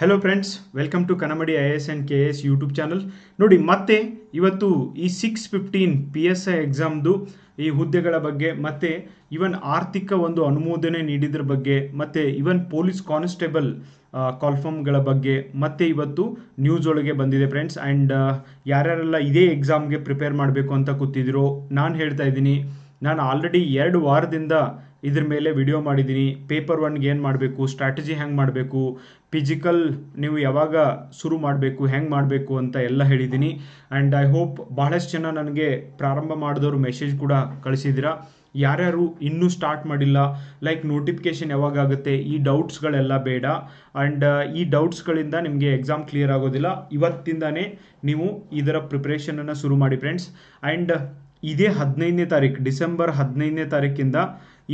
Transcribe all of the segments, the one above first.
Hello friends welcome to Kannamadi I S and K S YouTube channel ನೋಡಿ, ಮತ್ತೆ ಇವತ್ತು ಈ six fifteen P S I ಎಕ್ಸಾಮ್ದು ಈ ಹುದ್ದೆಗಳ ಬಗ್ಗೆ, ಮತ್ತು ಇವನ್ ಆರ್ಥಿಕ ಒಂದು ಅನುಮೋದನೆ ನೀಡಿದ್ರ ಬಗ್ಗೆ, ಮತ್ತು ಇವನ್ ಪೊಲೀಸ್ ಕಾನ್ಸ್ಟೇಬಲ್ ಕಾಲ್ಫಾರ್ಮ್ಗಳ ಬಗ್ಗೆ, ಮತ್ತೆ ಇವತ್ತು ನ್ಯೂಸ್ ಒಳಗೆ ಬಂದಿದೆ ಫ್ರೆಂಡ್ಸ್ ಆ್ಯಂಡ್ ಯಾರ್ಯಾರೆಲ್ಲ ಇದೇ ಎಕ್ಸಾಮ್ಗೆ ಪ್ರಿಪೇರ್ ಮಾಡಬೇಕು ಅಂತ ಕೂತಿದ್ದೀರೋ ನಾನು ಹೇಳ್ತಾ ಇದ್ದೀನಿ. ನಾನು ಆಲ್ರೆಡಿ ಎರಡು ವಾರದಿಂದ ಇದ್ರ ಮೇಲೆ ವಿಡಿಯೋ ಮಾಡಿದ್ದೀನಿ ಪೇಪರ್ ಒನ್ಗೆ ಏನು ಮಾಡಬೇಕು? ಸ್ಟ್ರಾಟಜಿ ಹೆಂಗೆ ಮಾಡಬೇಕು? ಫಿಸಿಕಲ್ ನೀವು ಯಾವಾಗ ಶುರು ಮಾಡಬೇಕು? ಹೆಂಗೆ ಮಾಡಬೇಕು ಅಂತ ಎಲ್ಲ ಹೇಳಿದ್ದೀನಿ ಆ್ಯಂಡ್ ಐ ಹೋಪ್ ಭಾಳಷ್ಟು ಜನ ನನಗೆ ಪ್ರಾರಂಭ ಮಾಡಿದವರು ಮೆಸೇಜ್ ಕೂಡ ಕಳಿಸಿದ್ದೀರಾ. ಯಾರ್ಯಾರು ಇನ್ನೂ ಸ್ಟಾರ್ಟ್ ಮಾಡಿಲ್ಲ ಲೈಕ್ ನೋಟಿಫಿಕೇಶನ್ ಯಾವಾಗ ಆಗುತ್ತೆ? ಈ ಡೌಟ್ಸ್ಗಳೆಲ್ಲ ಬೇಡ. ಆ್ಯಂಡ್ ಈ ಡೌಟ್ಸ್ಗಳಿಂದ ನಿಮಗೆ ಎಕ್ಸಾಮ್ ಕ್ಲಿಯರ್ ಆಗೋದಿಲ್ಲ. ಇವತ್ತಿಂದಾನೇ ನೀವು ಇದರ ಪ್ರಿಪ್ರೇಷನನ್ನು ಶುರು ಮಾಡಿ ಫ್ರೆಂಡ್ಸ್ ಆ್ಯಂಡ್ ಇದೇ ಹದಿನೈದನೇ ತಾರೀಕು ಡಿಸೆಂಬರ್ ಹದಿನೈದನೇ ತಾರೀಕಿಂದ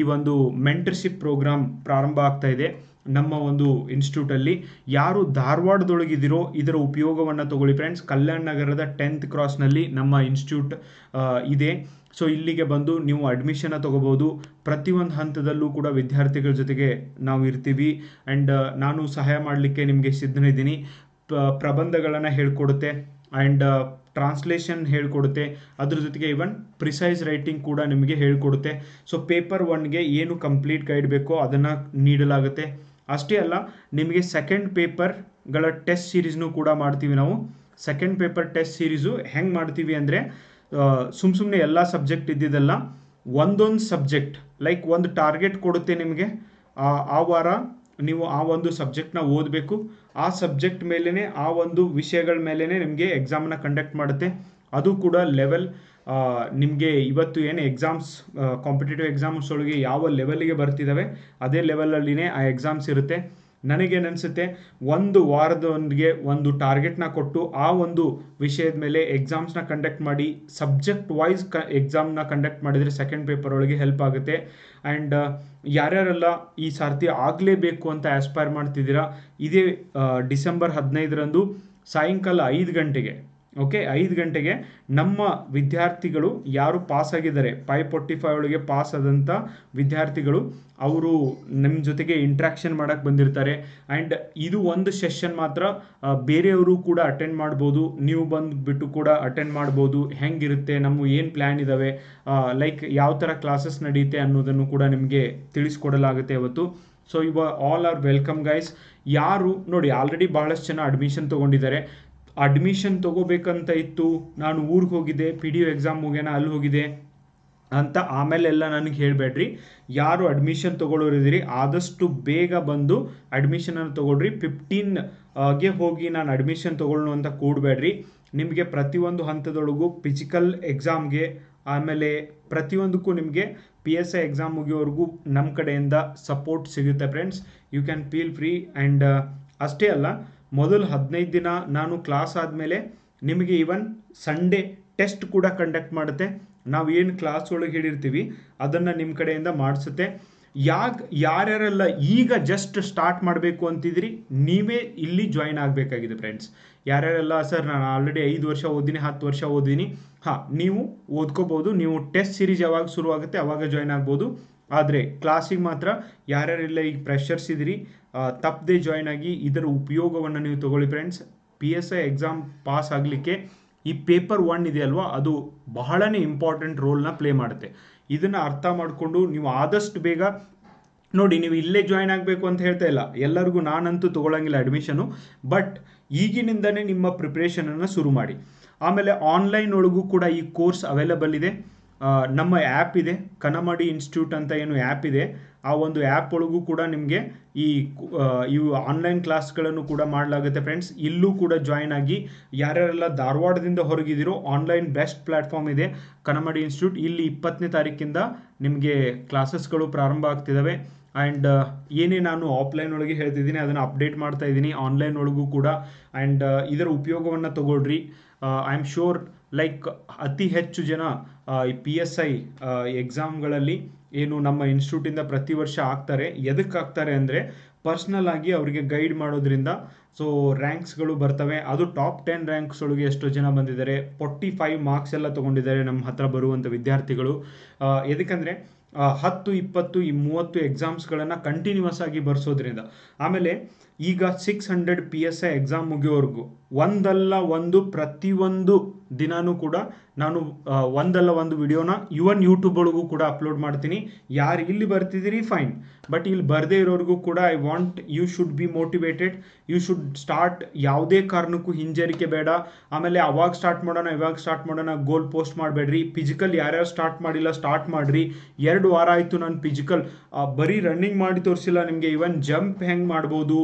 ಈ ಒಂದು ಮೆಂಟರ್ಶಿಪ್ ಪ್ರೋಗ್ರಾಮ್ ಪ್ರಾರಂಭ ಆಗ್ತಾ ಇದೆ. ನಮ್ಮ ಒಂದು ಇನ್ಸ್ಟಿಟ್ಯೂಟಲ್ಲಿ ಯಾರು ಧಾರವಾಡದೊಳಗಿದಿರೋ ಇದರ ಉಪಯೋಗವನ್ನು ತಗೊಳ್ಳಿ ಫ್ರೆಂಡ್ಸ್ ಕಲ್ಯಾಣ ನಗರದ ಟೆಂತ್ ಕ್ರಾಸ್ನಲ್ಲಿ ನಮ್ಮ ಇನ್ಸ್ಟಿಟ್ಯೂಟ್ ಇದೆ. ಸೊ ಇಲ್ಲಿಗೆ ಬಂದು ನೀವು ಅಡ್ಮಿಷನ್ನ ತೊಗೋಬೋದು. ಪ್ರತಿಯೊಂದು ಹಂತದಲ್ಲೂ ಕೂಡ ವಿದ್ಯಾರ್ಥಿಗಳ ಜೊತೆಗೆ ನಾವು ಇರ್ತೀವಿ. ಆ್ಯಂಡ್ ನಾನು ಸಹಾಯ ಮಾಡಲಿಕ್ಕೆ ನಿಮಗೆ ಸಿದ್ಧನಿದ್ದೀನಿ. ಪ್ರಬಂಧಗಳನ್ನು ಹೇಳ್ಕೊಡುತ್ತೆ. And translation ಹೇಳ್ಕೊಡುತ್ತೆ. ಅದ್ರ ಜೊತೆಗೆ ಇವನ್ ಪ್ರಿಸೈಸ್ ರೈಟಿಂಗ್ ಕೂಡ ನಿಮಗೆ ಹೇಳ್ಕೊಡುತ್ತೆ. ಸೊ ಪೇಪರ್ ಒನ್ಗೆ ಏನು ಕಂಪ್ಲೀಟ್ ಗೈಡ್ ಬೇಕೋ ಅದನ್ನು ನೀಡಲಾಗುತ್ತೆ. ಅಷ್ಟೇ ಅಲ್ಲ, ನಿಮಗೆ ಸೆಕೆಂಡ್ ಪೇಪರ್ಗಳ ಟೆಸ್ಟ್ ಸೀರೀಸ್ನೂ ಕೂಡ ಮಾಡ್ತೀವಿ ನಾವು. ಸೆಕೆಂಡ್ ಪೇಪರ್ ಟೆಸ್ಟ್ ಸೀರೀಸು ಹೆಂಗೆ ಮಾಡ್ತೀವಿ ಅಂದರೆ ಸುಮ್ಮ ಸುಮ್ಮನೆ ಎಲ್ಲ ಸಬ್ಜೆಕ್ಟ್ ಇದ್ದಿದ್ದಲ್ಲ ಒಂದೊಂದು ಸಬ್ಜೆಕ್ಟ್ ಲೈಕ್ ಒಂದು ಟಾರ್ಗೆಟ್ ಕೊಡುತ್ತೆ ನಿಮಗೆ. ಆ ವಾರ ನೀವು ಆ ಒಂದು ಸಬ್ಜೆಕ್ಟ್ನ ಓದಬೇಕು. ಆ ಸಬ್ಜೆಕ್ಟ್ ಮೇಲೇ ಆ ಒಂದು ವಿಷಯಗಳ ಮೇಲೇ ನಿಮಗೆ ಎಕ್ಸಾಮನ್ನ ಕಂಡಕ್ಟ್ ಮಾಡುತ್ತೆ. ಅದು ಕೂಡ ಲೆವೆಲ್ ನಿಮಗೆ ಇವತ್ತು ಏನು ಎಕ್ಸಾಮ್ಸ್ ಕಾಂಪಿಟೇಟಿವ್ ಎಕ್ಸಾಮ್ಸ್ ಒಳಗೆ ಯಾವ ಲೆವೆಲ್ಗೆ ಬರ್ತಿದ್ದಾವೆ ಅದೇ ಲೆವೆಲಲ್ಲಿನೇ ಆ ಎಕ್ಸಾಮ್ಸ್ ಇರುತ್ತೆ. ನನಗೇನು ಅನಿಸುತ್ತೆ, ಒಂದು ವಾರದೊಂದಿಗೆ ಒಂದು ಟಾರ್ಗೆಟ್ನ ಕೊಟ್ಟು ಆ ಒಂದು ವಿಷಯದ ಮೇಲೆ ಎಕ್ಸಾಮ್ಸ್ನ ಕಂಡಕ್ಟ್ ಮಾಡಿ ಸಬ್ಜೆಕ್ಟ್ ವೈಸ್ ಕ ಎಕ್ಸಾಮ್ನ ಕಂಡಕ್ಟ್ ಮಾಡಿದರೆ ಸೆಕೆಂಡ್ ಪೇಪರ್ ಒಳಗೆ ಹೆಲ್ಪ್ ಆಗುತ್ತೆ. ಆ್ಯಂಡ್ ಯಾರ್ಯಾರೆಲ್ಲ ಈ ಸಾರ್ತಿ ಆಗಲೇಬೇಕು ಅಂತ ಆಸ್ಪೈರ್ ಮಾಡ್ತಿದ್ದೀರಾ, ಇದೇ ಡಿಸೆಂಬರ್ ಹದಿನೈದರಂದು ಸಾಯಂಕಾಲ ಐದು ಗಂಟೆಗೆ. ಓಕೆ ಐದು ಗಂಟೆಗೆ ನಮ್ಮ ವಿದ್ಯಾರ್ಥಿಗಳು ಯಾರು ಪಾಸ್ ಆಗಿದ್ದಾರೆ? ಫೈವ್ ಫೋರ್ಟಿ ಫೈವ್ ಒಳಗೆ ಪಾಸ್ ಆದಂಥ ವಿದ್ಯಾರ್ಥಿಗಳು, ಅವರು ನಿಮ್ಮ ಜೊತೆಗೆ ಇಂಟ್ರಾಕ್ಷನ್ ಮಾಡೋಕ್ಕೆ ಬಂದಿರ್ತಾರೆ. ಆ್ಯಂಡ್ ಇದು ಒಂದು ಸೆಷನ್ ಮಾತ್ರ ಬೇರೆಯವರು ಕೂಡ ಅಟೆಂಡ್ ಮಾಡ್ಬೋದು. ನೀವು ಬಂದುಬಿಟ್ಟು ಕೂಡ ಅಟೆಂಡ್ ಮಾಡ್ಬೋದು. ಹೆಂಗಿರುತ್ತೆ? ನಮ್ಮ ಏನು ಪ್ಲ್ಯಾನ್ ಇದ್ದಾವೆ ಲೈಕ್ ಯಾವ ಥರ ಕ್ಲಾಸಸ್ ನಡೆಯುತ್ತೆ ಅನ್ನೋದನ್ನು ಕೂಡ ನಿಮಗೆ ತಿಳಿಸ್ಕೊಡಲಾಗುತ್ತೆ ಅವತ್ತು. ಸೊ ಇವ ಆಲ್ ಆರ್ ವೆಲ್ಕಮ್ ಗೈಸ್ ಯಾರು, ನೋಡಿ ಆಲ್ರೆಡಿ ಬಹಳಷ್ಟು ಜನ ಅಡ್ಮಿಷನ್ ತೊಗೊಂಡಿದ್ದಾರೆ. ಅಡ್ಮಿಷನ್ ತಗೋಬೇಕಂತ ಇತ್ತು. ನಾನು ಊರಿಗೆ ಹೋಗಿದ್ದೆ ಪಿ ಡಿ ಯು ಎಕ್ಸಾಮ್ ಮುಗಿಯೋಣ ಅಲ್ಲಿ ಹೋಗಿದೆ ಅಂತ ಆಮೇಲೆಲ್ಲ ನನಗೆ ಹೇಳಬೇಡ್ರಿ ಯಾರು ಅಡ್ಮಿಷನ್ ತೊಗೊಳ್ಳೋರಿದ್ದೀರಿ ಆದಷ್ಟು ಬೇಗ ಬಂದು ಅಡ್ಮಿಷನನ್ನು ತೊಗೊಳ್ರಿ. ಫಿಫ್ಟೀನ್ಗೆ ಹೋಗಿ ನಾನು ಅಡ್ಮಿಷನ್ ತೊಗೊಳ್ಳೋ ಅಂತ ಕೂಡಬೇಡ್ರಿ ನಿಮಗೆ ಪ್ರತಿಯೊಂದು ಹಂತದೊಳಗೂ ಫಿಸಿಕಲ್ ಎಕ್ಸಾಮ್ಗೆ ಆಮೇಲೆ ಪ್ರತಿಯೊಂದಕ್ಕೂ ನಿಮಗೆ ಪಿ ಎಸ್ ಐ ಎಕ್ಸಾಮ್ ಮುಗಿಯೋವರೆಗೂ ನಮ್ಮ ಕಡೆಯಿಂದ ಸಪೋರ್ಟ್ ಸಿಗುತ್ತೆ friends you can feel free and ಅಷ್ಟೇ ಅಲ್ಲ ಮೊದಲು ಹದಿನೈದು ದಿನ ನಾನು ಕ್ಲಾಸ್ ಆದಮೇಲೆ ನಿಮಗೆ ಈವನ್ ಸಂಡೇ ಟೆಸ್ಟ್ ಕೂಡ ಕಂಡಕ್ಟ್ ಮಾಡುತ್ತೆ. ನಾವು ಏನು ಕ್ಲಾಸ್ ಒಳಗೆ ಹೇಳಿರ್ತೀವಿ, ಅದನ್ನು ನಿಮ್ಮ ಕಡೆಯಿಂದ ಮಾಡಿಸುತ್ತೆ. ಯಾಕೆ ಯಾರ್ಯಾರೆಲ್ಲ ಈಗ ಜಸ್ಟ್ ಸ್ಟಾರ್ಟ್ ಮಾಡಬೇಕು ಅಂತಿದ್ರಿ, ನೀವೇ ಇಲ್ಲಿ ಜಾಯ್ನ್ ಆಗಬೇಕಾಗಿದೆ ಫ್ರೆಂಡ್ಸ್ ಯಾರ್ಯಾರೆಲ್ಲ, ಸರ್, ನಾನು ಆಲ್ರೆಡಿ ಐದು ವರ್ಷ ಓದಿನಿ, ಹತ್ತು ವರ್ಷ ಓದಿನಿ. ಹಾಂ, ನೀವು ಓದ್ಕೋಬೋದು, ನೀವು ಟೆಸ್ಟ್ ಸೀರೀಸ್ ಯಾವಾಗ ಶುರುವಾಗುತ್ತೆ, ಅವಾಗ ಜಾಯ್ನ್ ಆಗ್ಬೋದು. ಆದರೆ ಕ್ಲಾಸಿಗೆ ಮಾತ್ರ ಯಾರ್ಯಾರೆಲ್ಲ ಈಗ ಪ್ರೆಷರ್ಸ್ ಇದ್ದೀರಿ ತಪ್ಪದೆ ಜಾಯ್ನ್ ಆಗಿ ಇದರ ಉಪಯೋಗವನ್ನು ನೀವು ತಗೊಳ್ಳಿ friends P S I exam pass ಆಗಲಿಕ್ಕೆ ಈ ಪೇಪರ್ ಒನ್ ಇದೆ ಅಲ್ವಾ, ಅದು ಬಹಳನೇ ಇಂಪಾರ್ಟೆಂಟ್ ರೋಲ್ನ ಪ್ಲೇ ಮಾಡುತ್ತೆ. ಇದನ್ನು ಅರ್ಥ ಮಾಡಿಕೊಂಡು ನೀವು ಆದಷ್ಟು ಬೇಗ ನೋಡಿ, ನೀವು ಇಲ್ಲೇ ಜಾಯ್ನ್ ಆಗಬೇಕು ಅಂತ ಹೇಳ್ತಾ ಇಲ್ಲ. ಎಲ್ಲರಿಗೂ ನಾನಂತೂ ತೊಗೊಳಂಗಿಲ್ಲ ಅಡ್ಮಿಷನು ಬಟ್ ಈಗಿನಿಂದನೇ ನಿಮ್ಮ ಪ್ರಿಪ್ರೇಷನನ್ನು ಶುರು ಮಾಡಿ. ಆಮೇಲೆ ಆನ್ಲೈನ್ ಒಳಗೂ ಕೂಡ ಈ ಕೋರ್ಸ್ ಅವೈಲಬಲ್ ಇದೆ. ನಮ್ಮ ಆ್ಯಪ್ ಇದೆ. ಕನಮಡಿ ಇನ್ಸ್ಟಿಟ್ಯೂಟ್ ಅಂತ ಏನು ಆ್ಯಪ್ ಇದೆ. ಆ ಒಂದು ಆ್ಯಪ್ ಒಳಗೂ ಕೂಡ ನಿಮಗೆ ಈ ಇವು ಆನ್ಲೈನ್ ಕ್ಲಾಸ್ಗಳನ್ನು ಕೂಡ ಮಾಡಲಾಗುತ್ತೆ ಫ್ರೆಂಡ್ಸ್ ಇಲ್ಲೂ ಕೂಡ ಜಾಯ್ನ್ ಆಗಿ ಯಾರ್ಯಾರೆಲ್ಲ ಧಾರವಾಡದಿಂದ ಹೊರಗಿದ್ದೀರೋ ಆನ್ಲೈನ್ ಬೆಸ್ಟ್ ಪ್ಲ್ಯಾಟ್ಫಾರ್ಮ್ ಇದೆ ಕನಮಡಿ ಇನ್ಸ್ಟಿಟ್ಯೂಟ್ ಇಲ್ಲಿ ಇಪ್ಪತ್ತನೇ ತಾರೀಕಿಂದ ನಿಮಗೆ ಕ್ಲಾಸಸ್ಗಳು ಪ್ರಾರಂಭ ಆಗ್ತಿದ್ದಾವೆ ಆ್ಯಂಡ್ ಏನೇ ನಾನು ಆಫ್ಲೈನ್ ಒಳಗೆ ಹೇಳ್ತಿದ್ದೀನಿ, ಅದನ್ನು ಅಪ್ಡೇಟ್ ಮಾಡ್ತಾ ಇದ್ದೀನಿ. ಆನ್ಲೈನ್ ಒಳಗೂ ಕೂಡ. ಆ್ಯಂಡ್ ಇದರ ಉಪಯೋಗವನ್ನು ತಗೊಳ್ರಿ. ಐ ಆಮ್ ಶೋರ್ ಲೈಕ್ ಅತಿ ಹೆಚ್ಚು ಜನ ಈ ಪಿ ಎಸ್ ಐ ಎಕ್ಸಾಮ್ಗಳಲ್ಲಿ ಏನು ನಮ್ಮ ಇನ್ಸ್ಟಿಟ್ಯೂಟಿಂದ ಪ್ರತಿ ವರ್ಷ ಆಗ್ತಾರೆ ಎದಕ್ಕೆ ಆಗ್ತಾರೆ ಅಂದರೆ ಪರ್ಸ್ನಲ್ ಆಗಿ ಅವರಿಗೆ ಗೈಡ್ ಮಾಡೋದ್ರಿಂದ. ಸೊ ರ್ಯಾಂಕ್ಸ್ಗಳು ಬರ್ತವೆ. ಅದು ಟಾಪ್ ಟೆನ್ ರ್ಯಾಂಕ್ಸ್ ಒಳಗೆ ಎಷ್ಟೋ ಜನ ಬಂದಿದ್ದಾರೆ. ಫೋರ್ಟಿ ಫೈವ್ ಮಾರ್ಕ್ಸ್ ಎಲ್ಲ ತೊಗೊಂಡಿದ್ದಾರೆ ನಮ್ಮ ಹತ್ರ ಬರುವಂಥ ವಿದ್ಯಾರ್ಥಿಗಳು. ಎದಕ್ಕಂದರೆ ಹತ್ತು, ಇಪ್ಪತ್ತು, ಈ ಮೂವತ್ತು ಎಕ್ಸಾಮ್ಸ್ಗಳನ್ನು ಕಂಟಿನ್ಯೂಸ್ ಆಗಿ ಬರ್ಸೋದ್ರಿಂದ. ಆಮೇಲೆ ಈಗ six hundred P S I exam ಮುಗಿಯೋವರೆಗೂ ಒಂದಲ್ಲ ಒಂದು ಪ್ರತಿಯೊಂದು ದಿನಾನೂ ಕೂಡ ನಾನು ಒಂದಲ್ಲ ಒಂದು ವಿಡಿಯೋನ ಇವನ್ ಯೂಟ್ಯೂಬ್ಗಳಿಗೂ ಕೂಡ ಅಪ್ಲೋಡ್ ಮಾಡ್ತೀನಿ. ಯಾರು ಇಲ್ಲಿ ಬರ್ತಿದ್ದೀರಿ, ಫೈನ್. ಬಟ್ ಇಲ್ಲಿ ಬರದೇ ಇರೋರಿಗೂ ಕೂಡ I want, you should be motivated. You should start ಯಾವುದೇ ಕಾರಣಕ್ಕೂ ಹಿಂಜರಿಕೆ ಬೇಡ. ಆಮೇಲೆ ಅವಾಗ ಸ್ಟಾರ್ಟ್ ಮಾಡೋಣ, ಇವಾಗ ಸ್ಟಾರ್ಟ್ ಮಾಡೋಣ, ಗೋಲ್ ಪೋಸ್ಟ್ ಮಾಡಬೇಡ್ರಿ. ಫಿಸಿಕಲ್ ಯಾರ್ಯಾರು ಸ್ಟಾರ್ಟ್ ಮಾಡಿಲ್ಲ, ಸ್ಟಾರ್ಟ್ ಮಾಡಿರಿ. ಎರಡು ವಾರ ಆಯಿತು ನಾನು ಫಿಸಿಕಲ್. ಬರೀ ರನ್ನಿಂಗ್ ಮಾಡಿ ತೋರಿಸಿಲ್ಲ ನಿಮಗೆ, ಇವನ್ ಜಂಪ್ ಹೆಂಗೆ ಮಾಡ್ಬೋದು,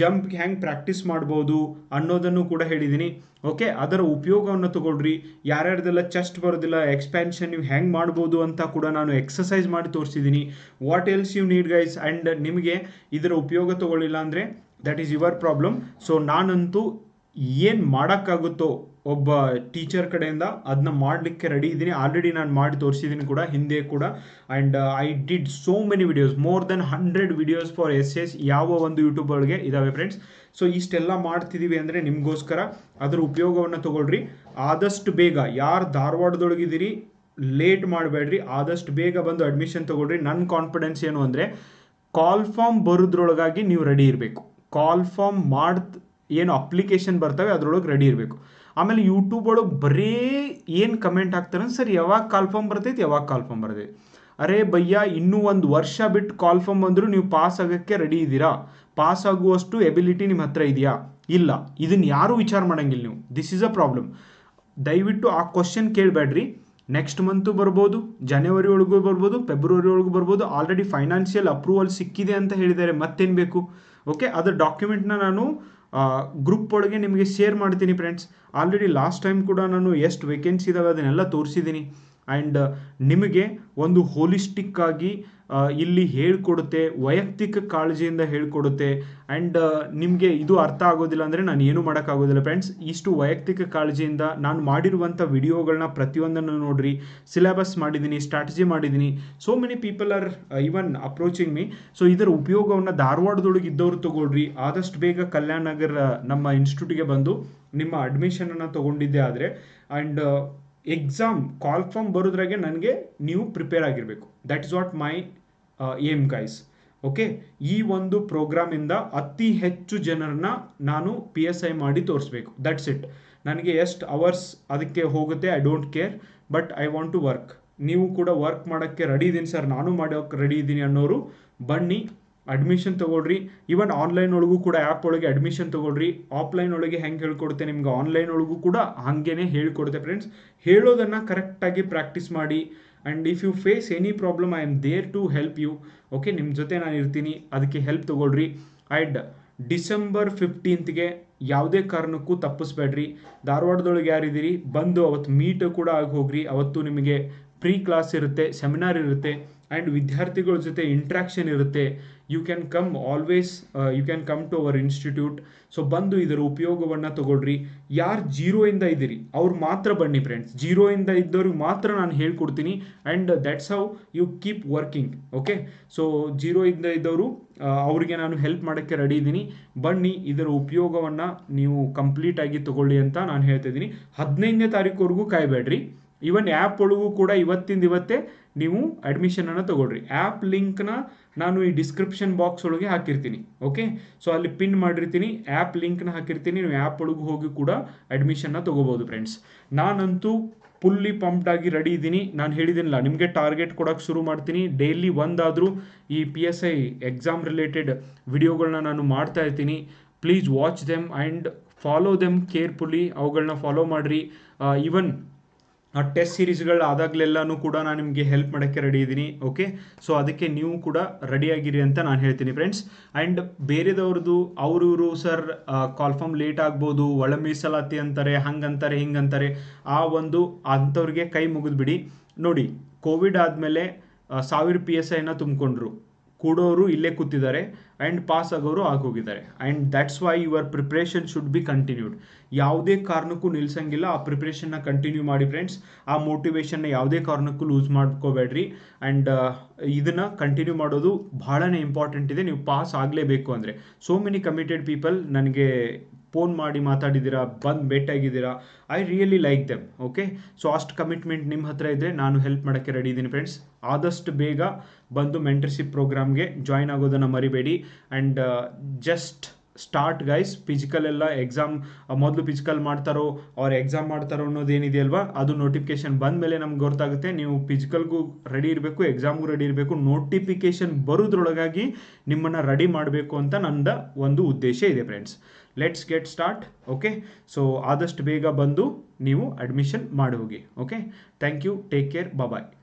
ಜಂಪ್ ಹೆಂಗೆ ಪ್ರಾಕ್ಟೀಸ್ ಮಾಡ್ಬೋದು ಅನ್ನೋದನ್ನು ಕೂಡ ಹೇಳಿದ್ದೀನಿ ಓಕೆ, ಅದರ ಉಪಯೋಗವನ್ನು ತಗೊಳ್ರಿ. ಯಾರ್ಯಾರ್ದೆಲ್ಲ ಚೆಸ್ಟ್ ಬರೋದಿಲ್ಲ ಎಕ್ಸ್ಪ್ಯಾನ್ಷನ್ ನೀವು ಹೆಂಗೆ ಮಾಡ್ಬೋದು ಅಂತ ಕೂಡ ನಾನು ಎಕ್ಸಸೈಸ್ ಮಾಡಿ ತೋರಿಸಿದ್ದೀನಿ what else you need guys and ನಿಮಗೆ ಇದರ ಉಪಯೋಗ ತಗೊಳ್ಳಿಲ್ಲ ಅಂದರೆ that is your problem so ನಾನಂತೂ ಏನು ಮಾಡೋಕ್ಕಾಗುತ್ತೋ ಒಬ್ಬ ಟೀಚರ್ ಕಡೆಯಿಂದ ಅದನ್ನ ಮಾಡಲಿಕ್ಕೆ ರೆಡಿ ಇದ್ದೀನಿ. ಆಲ್ರೆಡಿ ನಾನು ಮಾಡಿ ತೋರಿಸಿದ್ದೀನಿ ಕೂಡ, ಹಿಂದೆ ಕೂಡ. And I did so many videos more than hundred videos for S S ಯಾವ ಒಂದು ಯೂಟ್ಯೂಬ್ಗಳಿಗೆ ಇದ್ದಾವೆ ಫ್ರೆಂಡ್ಸ್ ಸೊ ಇಷ್ಟೆಲ್ಲ ಮಾಡ್ತಿದ್ದೀವಿ ಅಂದರೆ ನಿಮಗೋಸ್ಕರ ಅದರ ಉಪಯೋಗವನ್ನು ತೊಗೊಳ್ರಿ. ಆದಷ್ಟು ಬೇಗ, ಯಾರು ಧಾರವಾಡದೊಳಗಿದ್ದೀರಿ ಲೇಟ್ ಮಾಡಬೇಡ್ರಿ. ಆದಷ್ಟು ಬೇಗ ಬಂದು ಅಡ್ಮಿಷನ್ ತೊಗೊಳ್ರಿ. ನನ್ನ ಕಾನ್ಫಿಡೆನ್ಸ್ ಏನು ಅಂದರೆ ಕಾಲ್ ಫಾರ್ಮ್ ಬರೋದ್ರೊಳಗಾಗಿ ನೀವು ರೆಡಿ ಇರಬೇಕು. ಕಾಲ್ ಫಾರ್ಮ್ ಮಾಡ್ ಏನು ಅಪ್ಲಿಕೇಶನ್ ಬರ್ತವೆ, ಅದರೊಳಗೆ ರೆಡಿ ಇರಬೇಕು. ಆಮೇಲೆ ಯೂಟ್ಯೂಬ್ ಒಳಗೆ ಬರೀ ಏನು ಕಮೆಂಟ್ ಹಾಕ್ತಾರೆ ಸರ್, ಯಾವಾಗ ಕಾಲ್ ಫಾರ್ಮ್ ಬರ್ತೈತಿ, ಯಾವಾಗ ಕಾಲ್ ಫಾರ್ಮ್ ಬರ್ತೈತಿ? ಅರೇ ಭಯ್ಯ, ಇನ್ನೂ ಒಂದು ವರ್ಷ ಬಿಟ್ಟು ಕಾಲ್ ಫಾರ್ಮ್ ಬಂದರೂ ನೀವು ಪಾಸ್ ಆಗೋಕ್ಕೆ ರೆಡಿ ಇದ್ದೀರಾ? ಪಾಸ್ ಆಗುವಷ್ಟು ಎಬಿಲಿಟಿ ನಿಮ್ಮ ಹತ್ರ ಇದೆಯಾ? ಇಲ್ಲ ಇದನ್ನು ಯಾರೂ ವಿಚಾರ ಮಾಡೋಂಗಿಲ್ಲ ನೀವು. ದಿಸ್ ಈಸ್ ಅ ಪ್ರಾಬ್ಲಮ್ ದಯವಿಟ್ಟು ಆ ಕ್ವಶನ್ ಕೇಳಬೇಡ್ರಿ. ನೆಕ್ಸ್ಟ್ ಮಂತು ಬರ್ಬೋದು ಜನವರಿ ಒಳಗೂ ಬರ್ಬೋದು ಫೆಬ್ರವರಿ ಒಳಗೂ ಬರ್ಬೋದು ಆಲ್ರೆಡಿ ಫೈನಾನ್ಷಿಯಲ್ ಅಪ್ರೂವಲ್ ಸಿಕ್ಕಿದೆ ಅಂತ ಹೇಳಿದ್ದಾರೆ, ಮತ್ತೇನು ಬೇಕು? ಓಕೆ ಅದರ ಡಾಕ್ಯುಮೆಂಟ್ನ ನಾನು ಗ್ರೂಪ್ ಒಳಗೆ ನಿಮಗೆ ಶೇರ್ ಮಾಡ್ತೀನಿ ಫ್ರೆಂಡ್ಸ್ ಆಲ್ರೆಡಿ ಲಾಸ್ಟ್ ಟೈಮ್ ಕೂಡ ನಾನು ಎಷ್ಟು ವೇಕೆನ್ಸಿ ಇದಾವೆ ಅದನ್ನೆಲ್ಲ ತೋರಿಸಿದ್ದೀನಿ. ಆ್ಯಂಡ್ ನಿಮಗೆ ಒಂದು ಹೋಲಿಸ್ಟಿಕ್ ಆಗಿ ಆ, ಇಲ್ಲಿ ಹೇಳ್ಕೊಡುತ್ತೆ, ವೈಯಕ್ತಿಕ ಕಾಳಜಿಯಿಂದ ಹೇಳ್ಕೊಡುತ್ತೆ. ಆ್ಯಂಡ್ ನಿಮಗೆ ಇದು ಅರ್ಥ ಆಗೋದಿಲ್ಲ ಅಂದರೆ ನಾನು ಏನೂ ಮಾಡೋಕ್ಕಾಗೋದಿಲ್ಲ. ಫ್ರೆಂಡ್ಸ್ ಇಷ್ಟು ವೈಯಕ್ತಿಕ ಕಾಳಜಿಯಿಂದ ನಾನು ಮಾಡಿರುವಂಥ ವಿಡಿಯೋಗಳನ್ನ ಪ್ರತಿಯೊಂದನ್ನು ನೋಡ್ರಿ. ಸಿಲೆಬಸ್ ಮಾಡಿದ್ದೀನಿ ಸ್ಟ್ರಾಟಜಿ ಮಾಡಿದ್ದೀನಿ. So many people are even approaching me so ಇದರ ಉಪಯೋಗವನ್ನು ಧಾರವಾಡದೊಳಗೆ ಇದ್ದವರು ತಗೊಳ್ರಿ. ಆದಷ್ಟು ಬೇಗ ಕಲ್ಯಾಣ ನಗರ ನಮ್ಮ ಇನ್ಸ್ಟಿಟ್ಯೂಟ್ಗೆ ಬಂದು ನಿಮ್ಮ ಅಡ್ಮಿಷನನ್ನು ತಗೊಂಡಿದ್ದೆ ಆದರೆ. ಆ್ಯಂಡ್ ಎಕ್ಸಾಮ್ ಕಾಲ್ ಫಾರ್ಮ್ ಬರೋದ್ರಾಗೆ ನನಗೆ ನೀವು ಪ್ರಿಪೇರ್ ಆಗಿರಬೇಕು. That is what my aim guys okay ಈ ಒಂದು ಪ್ರೋಗ್ರಾಮಿಂದ ಅತಿ ಹೆಚ್ಚು ಜನರನ್ನ ನಾನು ಪಿ ಎಸ್ ಐ ಮಾಡಿ ತೋರಿಸ್ಬೇಕು. ದಟ್ಸ್ ಇಟ್ ನನಗೆ ಎಷ್ಟು ಅವರ್ಸ್ ಅದಕ್ಕೆ ಹೋಗುತ್ತೆ I don't care but I want to work ನೀವು ಕೂಡ ವರ್ಕ್ ಮಾಡೋಕ್ಕೆ ರೆಡಿ ಇದ್ದೀನಿ ಸರ್ ನಾನು ಮಾಡೋಕ್ಕೆ ರೆಡಿ ಇದ್ದೀನಿ ಅನ್ನೋರು ಬನ್ನಿ ಅಡ್ಮಿಷನ್ ತೊಗೊಳ್ರಿ. ಈವನ್ ಆನ್ಲೈನ್ ಒಳಗೂ ಕೂಡ ಆ್ಯಪ್ ಒಳಗೆ ಅಡ್ಮಿಷನ್ ತೊಗೊಳ್ರಿ. ಆಫ್ಲೈನ್ ಒಳಗೆ ಹೆಂಗೆ ಹೇಳ್ಕೊಡುತ್ತೆ ನಿಮ್ಗೆ ಆನ್ಲೈನ್ ಒಳಗೂ ಕೂಡ ಹಾಗೇನೆ ಹೇಳ್ಕೊಡುತ್ತೆ ಫ್ರೆಂಡ್ಸ್ ಹೇಳೋದನ್ನು ಕರೆಕ್ಟಾಗಿ ಪ್ರಾಕ್ಟೀಸ್ ಮಾಡಿ. And if you face any problem I am there to help you okay ನಿಮ್ಮ ಜೊತೆ ನಾನು ಇರ್ತೀನಿ. ಅದಕ್ಕೆ ಹೆಲ್ಪ್ ತೊಗೊಳ್ರಿ. ಆ್ಯಂಡ್ ಡಿಸೆಂಬರ್ ಫಿಫ್ಟೀನ್ತ್ಗೆ ಯಾವುದೇ ಕಾರಣಕ್ಕೂ ತಪ್ಪಿಸ್ಬೇಡ್ರಿ. ಧಾರವಾಡದೊಳಗೆ ಯಾರಿದ್ದೀರಿ? ಬಂದು ಅವತ್ತು ಮೀಟ್ ಕೂಡ ಆಗಿ ಹೋಗ್ರಿ. ಅವತ್ತು ನಿಮಗೆ ಪ್ರೀ ಕ್ಲಾಸ್ ಇರುತ್ತೆ ಸೆಮಿನಾರ್ ಇರುತ್ತೆ. ಆ್ಯಂಡ್ ವಿದ್ಯಾರ್ಥಿಗಳ ಜೊತೆ ಇಂಟ್ರ್ಯಾಕ್ಷನ್ ಇರುತ್ತೆ. You can come always you can come to our institute so ಬಂದು ಇದರ ಉಪಯೋಗವನ್ನು ತಗೊಳ್ರಿ. ಯಾರು ಜೀರೋಯಿಂದ ಇದ್ದೀರಿ, ಅವ್ರು ಮಾತ್ರ ಬನ್ನಿ ಫ್ರೆಂಡ್ಸ್ ಜೀರೋಯಿಂದ ಇದ್ದವ್ರಿಗೆ ಮಾತ್ರ ನಾನು ಹೇಳ್ಕೊಡ್ತೀನಿ. And that's how you keep working okay so ಜೀರೋಯಿಂದ ಇದ್ದವರು ಅವರಿಗೆ ನಾನು ಹೆಲ್ಪ್ ಮಾಡೋಕ್ಕೆ ರೆಡಿ ಇದ್ದೀನಿ. ಬನ್ನಿ, ಇದರ ಉಪಯೋಗವನ್ನು ನೀವು ಕಂಪ್ಲೀಟಾಗಿ ತೊಗೊಳ್ಳಿ ಅಂತ ನಾನು ಹೇಳ್ತಾ ಇದ್ದೀನಿ. ಹದಿನೈದನೇ ತಾರೀಕುವರೆಗೂ ಕಾಯಬೇಡ್ರಿ. ಈವನ್ ಆ್ಯಪ್ ಒಳಗೂ ಕೂಡ ಇವತ್ತಿಂದ ಇವತ್ತೇ ನೀವು ಅಡ್ಮಿಷನನ್ನು ತಗೊಳ್ರಿ. ಆ್ಯಪ್ ಲಿಂಕ್ನ ನಾನು ಈ ಡಿಸ್ಕ್ರಿಪ್ಷನ್ ಬಾಕ್ಸ್ ಒಳಗೆ ಹಾಕಿರ್ತೀನಿ ಓಕೆ ಸೊ ಅಲ್ಲಿ ಪಿನ್ ಮಾಡಿರ್ತೀನಿ ಆ್ಯಪ್ ಲಿಂಕ್ನ ಹಾಕಿರ್ತೀನಿ, ನೀವು ಆ್ಯಪ್ ಒಳಗೆ ಹೋಗಿ ಕೂಡ ಅಡ್ಮಿಷನ್ನ ತೊಗೋಬೋದು ಫ್ರೆಂಡ್ಸ್ ನಾನಂತೂ ಫುಲ್ಲಿ ಪಂಪ್ಡ್ ಆಗಿ ರೆಡಿ ಇದ್ದೀನಿ. ನಾನು ಹೇಳಿದ್ದೀನಿಲ್ಲ ನಿಮಗೆ ಟಾರ್ಗೆಟ್ ಕೊಡೋಕ್ಕೆ ಶುರು ಮಾಡ್ತೀನಿ. ಡೈಲಿ ಒಂದಾದರೂ ಈ P S I exam related ವಿಡಿಯೋಗಳನ್ನ ನಾನು ಮಾಡ್ತಾ ಇರ್ತೀನಿ. Please watch them and follow them carefully ಅವುಗಳನ್ನ ಫಾಲೋ ಮಾಡಿರಿ. ಈವನ್ ಟೆಸ್ಟ್ ಸೀರೀಸ್ಗಳು ಆದಾಗಲೆಲ್ಲನೂ ಕೂಡ ನಾನು ನಿಮಗೆ ಹೆಲ್ಪ್ ಮಾಡೋಕ್ಕೆ ರೆಡಿ ಇದ್ದೀನಿ ಓಕೆ ಸೊ ಅದಕ್ಕೆ ನೀವು ಕೂಡ ರೆಡಿಯಾಗಿರಿ ಅಂತ ನಾನು ಹೇಳ್ತೀನಿ ಫ್ರೆಂಡ್ಸ್ ಆ್ಯಂಡ್ ಬೇರೆದವ್ರದ್ದು ಅವರು ಇವರು ಸರ್ ಕಾಲ್ಫಾರ್ಮ್ ಲೇಟ್ ಆಗ್ಬೋದು ಒಳ ಮೀಸಲಾತಿ ಅಂತಾರೆ, ಹಂಗಂತಾರೆ, ಹಿಂಗಂತಾರೆ, ಆ ಒಂದು ಅಂಥವ್ರಿಗೆ ಕೈ ಮುಗಿದ್ಬಿಡಿ. ನೋಡಿ ಕೋವಿಡ್ ಆದಮೇಲೆ ಸಾವಿರ ಪಿ ಎಸ್ ಐನ ತುಂಬಿಕೊಂಡ್ರು. ಕೂಡೋರು ಇಲ್ಲೇ ಕೂತಿದ್ದಾರೆ ಆ್ಯಂಡ್ ಪಾಸ್ ಆಗೋರು ಆಗೋಗಿದ್ದಾರೆ. And that's why your preparation should be continued ಯಾವುದೇ ಕಾರಣಕ್ಕೂ ನಿಲ್ಸಂಗಿಲ್ಲ. ಆ ಪ್ರಿಪ್ರೇಷನ್ನ ಕಂಟಿನ್ಯೂ ಮಾಡಿ ಫ್ರೆಂಡ್ಸ್ ಆ ಮೋಟಿವೇಶನ್ನ ಯಾವುದೇ ಕಾರಣಕ್ಕೂ ಲೂಸ್ ಮಾಡ್ಕೋಬೇಡ್ರಿ. ಆ್ಯಂಡ್ ಇದನ್ನು ಕಂಟಿನ್ಯೂ ಮಾಡೋದು ಬಹಳನೇ ಇಂಪಾರ್ಟೆಂಟ್ ಇದೆ. ನೀವು ಪಾಸ್ ಆಗಲೇಬೇಕು ಅಂದರೆ. ಸೋ ಮೆನಿ ಕಮಿಟೆಡ್ ಪೀಪಲ್ ನನಗೆ ಫೋನ್ ಮಾಡಿ ಮಾತಾಡಿದ್ದೀರಾ, ಬಂದು ಭೇಟಿಯಾಗಿದ್ದೀರಾ I really like them okay so ಅಷ್ಟು ಕಮಿಟ್ಮೆಂಟ್ ನಿಮ್ಮ ಹತ್ರ ಇದ್ದರೆ ನಾನು ಹೆಲ್ಪ್ ಮಾಡೋಕ್ಕೆ ರೆಡಿ ಇದ್ದೀನಿ ಫ್ರೆಂಡ್ಸ್ ಆದಷ್ಟು ಬೇಗ ಬಂದು ಮೆಂಟರ್ಶಿಪ್ ಪ್ರೋಗ್ರಾಮ್ಗೆ ಜಾಯ್ನ್ ಆಗೋದನ್ನು ಮರಿಬೇಡಿ. And just start guys physical ಎಲ್ಲ ಎಕ್ಸಾಮ್ ಮೊದಲು ಫಿಸಿಕಲ್ ಮಾಡ್ತಾರೋ, ಅವ್ರು ಎಕ್ಸಾಮ್ ಮಾಡ್ತಾರೋ ಅನ್ನೋದು ಏನಿದೆಯಲ್ವಾ ಅದು ನೋಟಿಫಿಕೇಶನ್ ಬಂದ ಮೇಲೆ ನಮ್ಗೆ ಗೊತ್ತಾಗುತ್ತೆ. ನೀವು ಫಿಸಿಕಲ್ಗೂ ರೆಡಿ ಇರಬೇಕು ಎಕ್ಸಾಮ್ಗೂ ರೆಡಿ ಇರಬೇಕು. ನೋಟಿಫಿಕೇಶನ್ ಬರೋದ್ರೊಳಗಾಗಿ ನಿಮ್ಮನ್ನು ರೆಡಿ ಮಾಡಬೇಕು ಅಂತ ನನ್ನ ಒಂದು ಉದ್ದೇಶ ಇದೆ friends let's get start okay so ಆದಷ್ಟು ಬೇಗ ಬಂದು ನೀವು ಅಡ್ಮಿಷನ್ ಮಾಡಿ ಹೋಗಿ okay thank you take care bye